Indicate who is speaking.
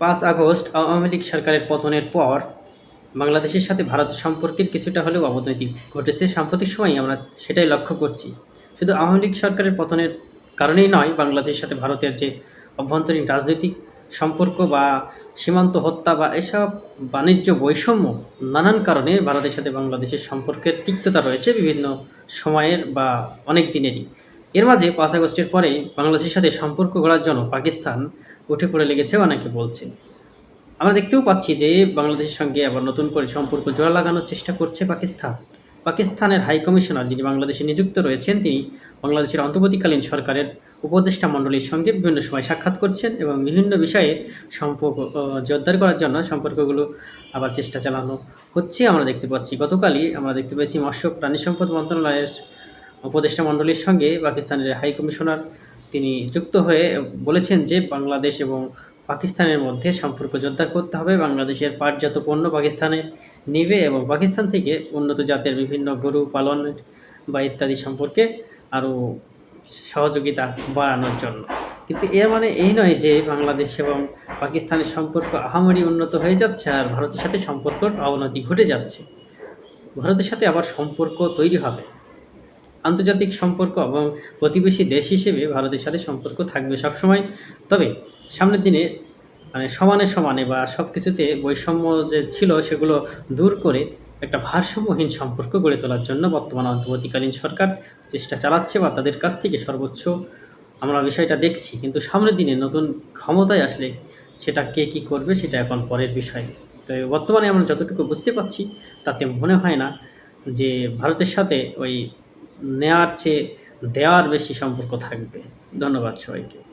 Speaker 1: পাঁচ আগস্ট আওয়ামী লীগ সরকারের পতনের পর বাংলাদেশের সাথে ভারত সম্পর্কের কিছুটা হলেও অবনতি ঘটেছে। সাম্প্রতিক সময়ে আমরা সেটাই লক্ষ্য করছি। শুধু আওয়ামী লীগ সরকারের পতনের কারণেই নয়, বাংলাদেশের সাথে ভারতের যে অভ্যন্তরীণ রাজনৈতিক সম্পর্ক বা সীমান্ত হত্যা বা এসব বাণিজ্য বৈষম্য, নানান কারণে ভারতের সাথে বাংলাদেশের সম্পর্কের তিক্ততা রয়েছে বিভিন্ন সময়ের বা অনেক দিনেরই। এর মাঝে পাঁচ আগস্টের পরে বাংলাদেশের সাথে সম্পর্ক গড়ার জন্য পাকিস্তান উঠে পড়ে লেগেছে অনেকে বলছে। আমরা দেখতেও পাচ্ছি যে বাংলাদেশের সঙ্গে আবার নতুন করে সম্পর্ক জোড়া লাগানোর চেষ্টা করছে পাকিস্তান। পাকিস্তানের হাই কমিশনার যিনি বাংলাদেশে নিযুক্ত রয়েছেন, তিনি বাংলাদেশের অন্তর্বর্তীকালীন সরকারের উপদেষ্টা মণ্ডলীর সঙ্গে বিভিন্ন সময় সাক্ষাৎ করছেন এবং বিভিন্ন বিষয়ে সম্পর্ক জোরদার করার জন্য সম্পর্কগুলো আবার চেষ্টা চালানো হচ্ছে। আমরা দেখতে পাচ্ছি, গতকালই আমরা দেখতে পেয়েছি মৎস্য প্রাণী সম্পদ মন্ত্রণালয়ের উপদেষ্টা মণ্ডলীর সঙ্গে পাকিস্তানের হাই কমিশনার তিনি যুক্ত হয়ে বলেছেন যে বাংলাদেশ এবং পাকিস্তানের মধ্যে সম্পর্ক জোরদার করতে হবে। বাংলাদেশের পাটজাত পণ্য পাকিস্তানে নেবে এবং পাকিস্তান থেকে উন্নত জাতের বিভিন্ন গরু পালন বা ইত্যাদি সম্পর্কে আরও সহযোগিতা বাড়ানোর জন্য। কিন্তু এর মানে এই নয় যে বাংলাদেশ এবং পাকিস্তানের সম্পর্ক আহামরি উন্নত হয়ে যাচ্ছে আর ভারতের সাথে সম্পর্কর অবনতি ঘটে যাচ্ছে। ভারতের সাথে আবার সম্পর্ক তৈরি হবে। আন্তর্জাতিক সম্পর্ক এবং প্রতিবেশী দেশ হিসেবে ভারতের সাথে সম্পর্ক থাকবে সবসময়। তবে সামনের দিনে মানে সমানে সমানে বা সব কিছুতে বৈষম্য যে ছিল সেগুলো দূর করে একটা ভারসাম্যহীন সম্পর্ক গড়ে তোলার জন্য বর্তমান অন্তর্বর্তীকালীন সরকার চেষ্টা চালাচ্ছে বা তাদের কাছ থেকে সর্বোচ্চ আমরা বিষয়টা দেখছি। কিন্তু সামনের দিনে নতুন ক্ষমতায় আসলে সেটা কে কী করবে সেটা এখন পরের বিষয়। তো বর্তমানে আমরা যতটুকু বুঝতে পারছি, তাতে মনে হয় না যে ভারতের সাথে ওই নেয়ার চেয়ে দেওয়ার বেশি সম্পর্ক থাকবে। ধন্যবাদ সবাইকে।